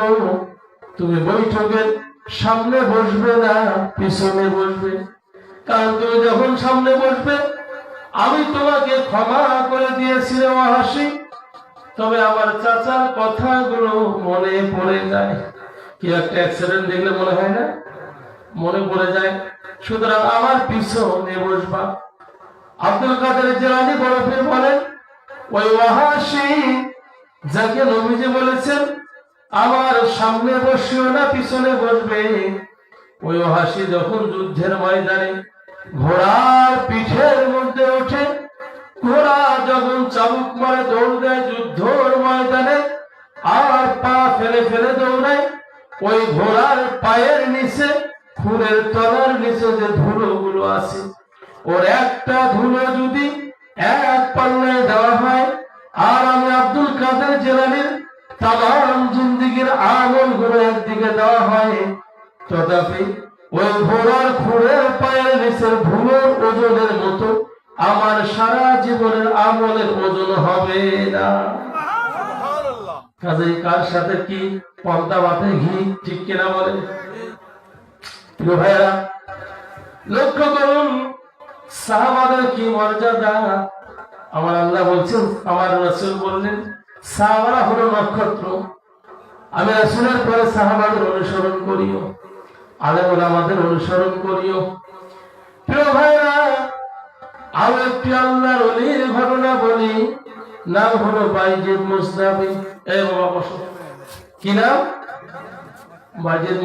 বলব তুমি বৈঠকের সামনে বসবে না, পিছনে বসবে? কারণ তুমি যখন সামনে বসবে, আমি তোমাকে ক্ষমা করে দিয়েছিলাম হাসি তবে আমার চাচার কথাগুলো মনে পড়ে যায়। কি একটা অ্যাক্সিডেন্ট দেখলে মনে হয় না? মনে পড়ে যায়। সুতরাং আমার পিছনে বসবা। আব্দুল কাদের জেলানি বরফে বলেন, ওই ওয়াহাসি যাকে নবীজি বলেছেন আমার সামনে বসিও না, পিছনে বসবে। ওই ওহাসি যখন যুদ্ধের ময়দানে ঘোড়ার পিঠের মধ্যে ওঠে, ঘোড়া যখন চাবুক মারে দৌড় দেয় যুদ্ধর ময়দানে, আর পা ফেলে ফেলে দৌড়ায়, ওই ঘোড়ার পায়ের নিচে খুরের তলার নিচে যে ধুলো গুলো আছে, ওর একটা ধুলো যদি এক পাল্লায় দেওয়া হয়, আর আমি আব্দুল কাদের জেলানির তাম জিন্দিগির আমলগুলো একদিকে দেওয়া হয়। তথাপি ওই ঘোড়ার খুঁড়ের পায়ের নিচের ধুলোর ওজনের মতো আমার সারা জীবনের আমলের ওজন হবে না। কাজেই কার সাথে কি পর্দা মাথে ঘি, ঠিক কিনা বলে? ভাইয়া লক্ষ্য করুন, সাহাবাদের কি মর্যাদা? আমার আল্লাহ বলছেন, আমার রসুল বললেন, সাহাবারা হলো নক্ষত্র। আমি রসুলের পরে সাহাবাদের অনুসরণ করিও আলেমুল আমাদের অনুসরণ করিও। প্রিয় ভাইরা আরও একটি আল্লাহর অলির ঘটনা বলি। নাম হলো বাইজিদ এই কি নাম? বাইজিদ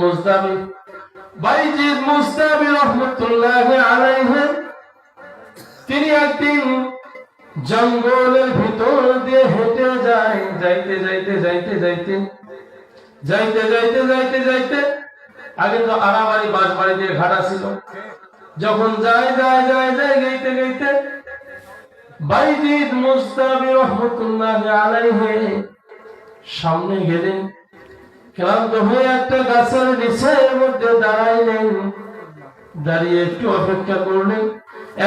বাইজিদ রহমতুল্লাহ তিনি একদিন জঙ্গলের ভিতর দিয়ে হেঁটে যায়, যাইতে যাইতে যাইতে যাইতে। যাইতে যাইতে যাইতে যাইতে, আগে তো আড়াবাড়ি বাস বাড়ি দিয়ে ঘাটা ছিল। যখন যায় যায় যায় যায়, গাইতে গাইতে, বাইজিদ মুস্তাবি রহমতুল্লাহ সামনে গেলেন। ক্লান্ত হয়ে একটা গাছের নিচের মধ্যে দাঁড়াইলেন। দাঁড়িয়ে একটু অপেক্ষা করলেন।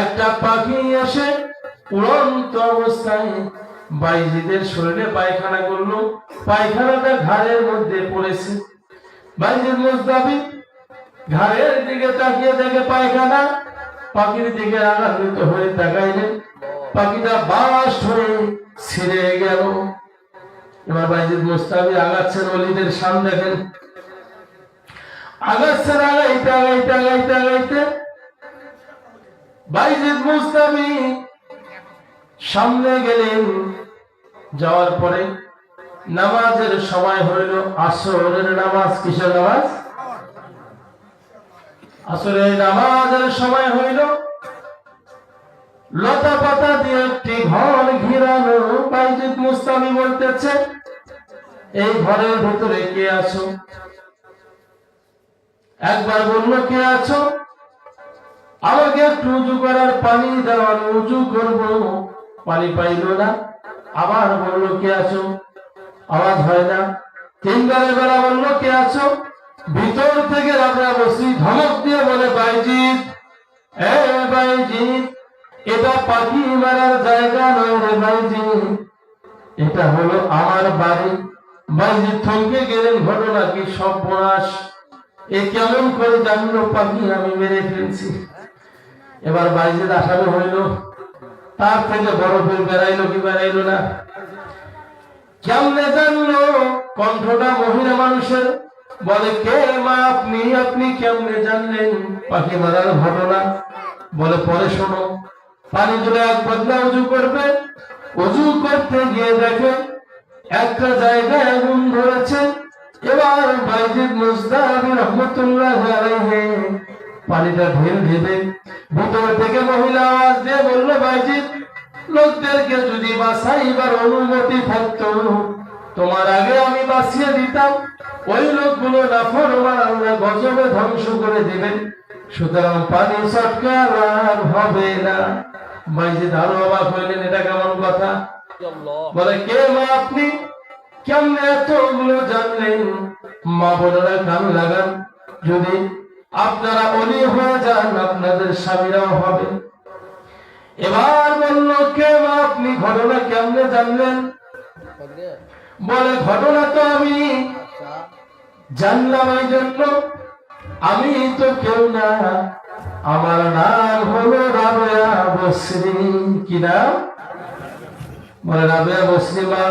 একটা পাখি এসে উড়ন্ত অবস্থায় বাইজিদের শরীরে পায়খানা করল। পায়খানাটা ঘাড়ের মধ্যে পড়েছে। বাইজিদ মুস্তাবি ঘাড়ের দিকে তাকিয়ে দেখে পায়খানা। পাখির দিকে আঘাত হয়ে তাকাইলেন। পাখিটা বাস হয়ে ছিঁড়ে গেল। এবার বাইজিদ মুস্তাবি আগাচ্ছেন অলিদের সামনে দেখেন। আগাচ্ছেন আগাইতে আগাইতে আগাইতে আগাইতে। বাইজিদ মুস্তাবি সামনে গেলেন। যাওয়ার পরে নামাজের সময় হইল আসরের নামাজ, কিসের নামাজ? আসরের নামাজের সময় হইল লতা পাতা দিয়ে একটি ঘর ঘিরানো। বাইজিদ মুস্তামি বলতেছে, এই ঘরের ভিতরে কে আছো? একবার বলল, কে আছো? আমাকে একটু উজু করার পানি দেওয়ার উজু করব। পানি পাইল না, আবার বলল, কে আছো? আওয়াজ হয় না। তিনবারের বেলা বলল, কে আছো? ভিতর থেকে রাজা বসি ধমক দিয়ে বলে, বাইজিৎ, এ বাইজিৎ, এটা পাখি মারার জায়গা নয় রে বাইজিৎ। এটা হলো আমার বাড়ি। বাইজিৎ থমকে গেলেন, ঘটনা কি সর্বনাশ? এ কেমন করে জানলো পাখি? আমি মেরে ফেলছি। এবার বাইজিৎ আসামি হইল। তার থেকে বরফের বেড়াইলো কি বেড়াইলো না? কেমনে জানলো? কণ্ঠটা মহিলা মানুষের। বলে, কে মা আপনি? আপনি কেমনে জানলেন? পাখি মারার ঘটনা। বলে, পরে শোনো। পানি তুলে এক বদলা উজু করবে। উজু করতে গিয়ে দেখে একটা জায়গায় আগুন ধরেছে। এবার বাইজিদ মুস্তাবি রহমতুল্লাহ আলাইহি পানিটা ঢেল ঢেলে ভিতর থেকে মহিলা আওয়াজ দিয়ে বলল, বাইজিদ লোকদেরকে যদি বাঁচাইবার অনুমতি থাকতো, তোমার আগে আমি বাঁচিয়ে দিতাম। ওই লোকগুলো গজবে ধ্বংস করে দিবেন। সুতরাং পানি সটকার হবে না। বাইজিদ আরও অবাক হইলেন, এটা কেমন কথা? বলে, কে মা আপনি? কেমনে এতগুলো জানলেন? মা বোনেরা কান লাগান। যদি আপনারা অলি হয়ে যান, আপনাদের স্বামীরাও হবে। এবার বলল, কে মা আপনি? ঘটনা কেমনে জানলেন? বলে, ঘটনা তো আমি জানলাম এই জন্য। আমি তো কেউ না। আমার নাম হলো রাবেয়া বসরি। কি নাম? বলে, রাবেয়া বসরি মা।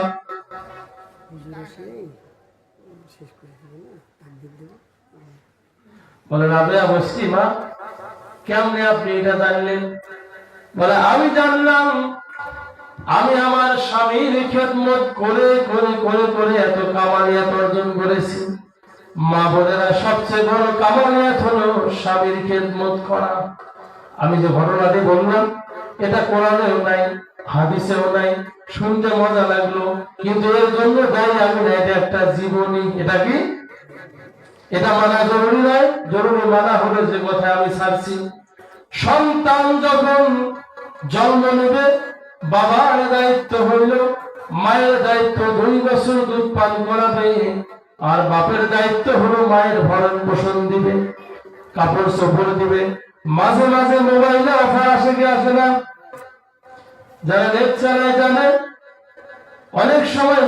বলে, রাবেয়া বসরি মা, কেমনে আপনি এটা জানলেন? বলে, আমি জানলাম, আমি আমার স্বামীর খেদমত করে করে করে করে এত কামালিয়াত অর্জন করেছি। মা বোনেরা, সবচেয়ে বড় কামালিয়াত হলো স্বামীর খেদমত করা। আমি যে ঘটনাটি বললাম, এটা কোরআনেও নাই, হাদিসেও নাই, শুনতে মজা লাগল, কিন্তু এর জন্য দায়ী আমি না, এটা একটা জীবনী। এটা কি? এটা মানা জরুরি নয়, জরুরি মানা হলো যে কথা আমি ছাড়ছি। সন্তান যখন জন্ম নেবে, বাবার দায়িত্ব হইল, মায়ের দায়িত্ব দুই বছর দুধ পান করাবে, আর বাপের দায়িত্ব হলো মায়ের ভরণ পোষণ দিবে, কাপড় দিবে। মাঝে মাঝে মোবাইলে অফার আসে কি আসে না? যারা নেট চালায় জানে, অনেক সময়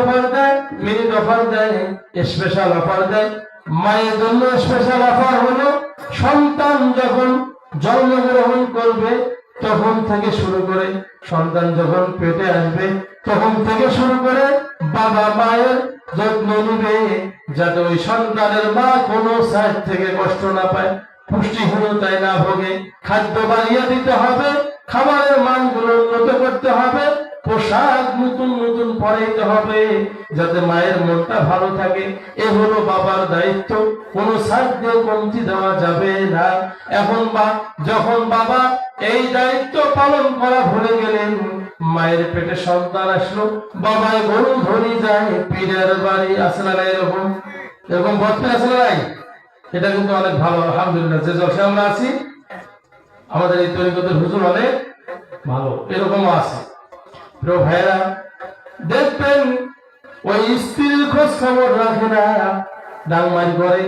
অফার দেয়, মিনিট অফার দেয় স্পেশাল অফার দেয়। মায়ের জন্য স্পেশাল অফার হলো সন্তান যখন জন্মগ্রহণ করবে তখন থেকে শুরু করে সন্তান যখন পেটে আসবে, তখন থেকে শুরু করে বাবা মায়ের যত্ন নিবে, যাতে ওই সন্তানের মা কোনো সাইড থেকে কষ্ট না পায়, পুষ্টিহীনতায় না ভোগে, খাদ্য বাড়িয়ে দিতে হবে, খাবারের মানগুলো উন্নত করতে হবে পোশাক নতুন নতুন পরাইতে হবে, যাতে মায়ের মনটা ভালো থাকে। এ হলো বাবার দায়িত্ব। কোনো দিয়ে কমতি দেওয়া যাবে না। এখন বা, যখন বাবা এই দায়িত্ব পালন করা ভুলে গেলেন, মায়ের পেটে সন্তান আসলো। বাবায় গরু ধরি যায়, পীরের বাড়ি আসলে না এরকম? এরকম বর্তমানে আসলে নাই? এটা কিন্তু অনেক ভালো, আলহামদুলিল্লাহ। যে জলসে আমরা আছি, আমাদের এই তরিকতের হুজুর অনেক ভালো, এরকমও আছে। ভাইরা, দেখবেন ওই স্ত্রীর খোঁজ খবর রাখে না ডাংমারি করে।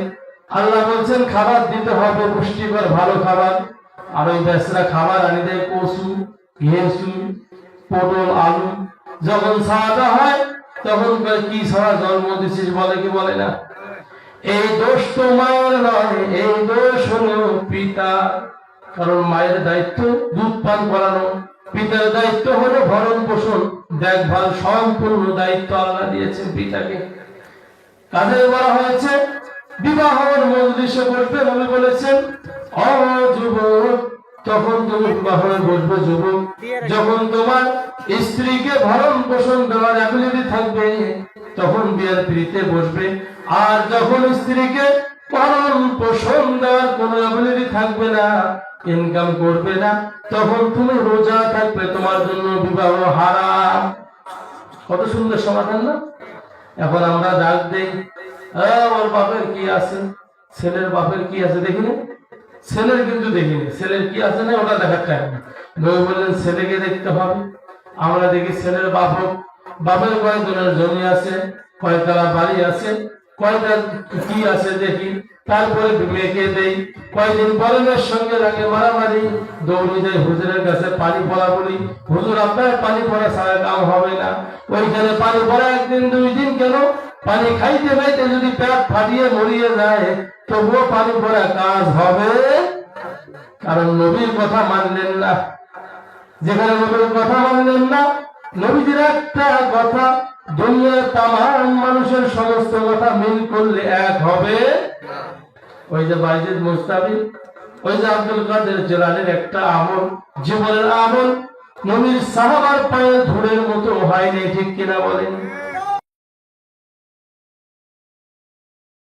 আল্লাহ বলছেন, খাবার দিতে হবে, পুষ্টিকর, ভালো খাবার। আর ওই বেসরা খাবার আনি দেয়, কচু ঘেসু পটল, আলু। যখন ছাড়াটা হয়, তখন কি সারা জন্ম দিছিস? বলে কি বলে না? এই দোষ তোমার নয়, এই দোষ হলো পিতা। কারণ মায়ের দায়িত্ব দুধ পান করানো। পিতার দায়িত্ব হলো ভরণ পোষণ, দেখভাল, সম্পূর্ণ দায়িত্ব আল্লাহ দিয়েছেন পিতাকে। কাদের বলা হয়েছে বিবাহের মজলিসে বসবে নবী বলেছেন অ তখন তুমি বিবাহ বসবে যুবক। যখন তোমার স্ত্রীকে ভরণ পোষণ দেওয়ার অ্যাবিলিটি থাকবে, তখন বিয়ের পিড়িতে বসবে। আর যখন স্ত্রীকে ভরণ পোষণ দেওয়ার কোনো অ্যাবিলিটি থাকবে না ইনকাম করবে না। তখন তুমি রোজা থাকবে তোমার জন্য বিবাহ হারাম। কত সুন্দর সমাধান না? এখন আমরা ডাক দেই "আহ, ওর বাপের কি আছে? ছেলের বাপের কি আছে দেখিনি? ছেলের কিন্তু দেখিনি ছেলের কি আছে না ওটা দেখার টাইম নবী বললেন ছেলেকে দেখতে হবে। আমরা দেখি ছেলের বাপ হোক বাপের কয়েকজনের জমি আছে কয়তলা বাড়ি আছে কয়টা কি আছে দেখি, তারপরে দেই। সঙ্গে মারামারি হুজুরের কাছে পানি পড়া বলি, হুজুর, আপনার পানি পড়া ছাড়া কাম হবে না। ওইখানে পানি পড়া একদিন, দুই দিন কেন? পানি খাইতে খাইতে যদি ফাটিয়ে মরিয়ে যায়, তবুও পানি পড়া কাজ হবে? কারণ নবীর কথা মানলেন না। যেখানে নবীর কথা মানলেন না, নবীজির একটা কথা দুনিয়ার তাম মানুষের সমস্ত কথা মিল করলে এক হবে। ওই যে বাইজিদ মুস্তাবি ওই যে আব্দুল কাদের জেলানের একটা আমল, জীবনের আমল। নবীর সাহাবার পায়ে ধুলের মতো হয় হয়নি ঠিক কিনা বলেন?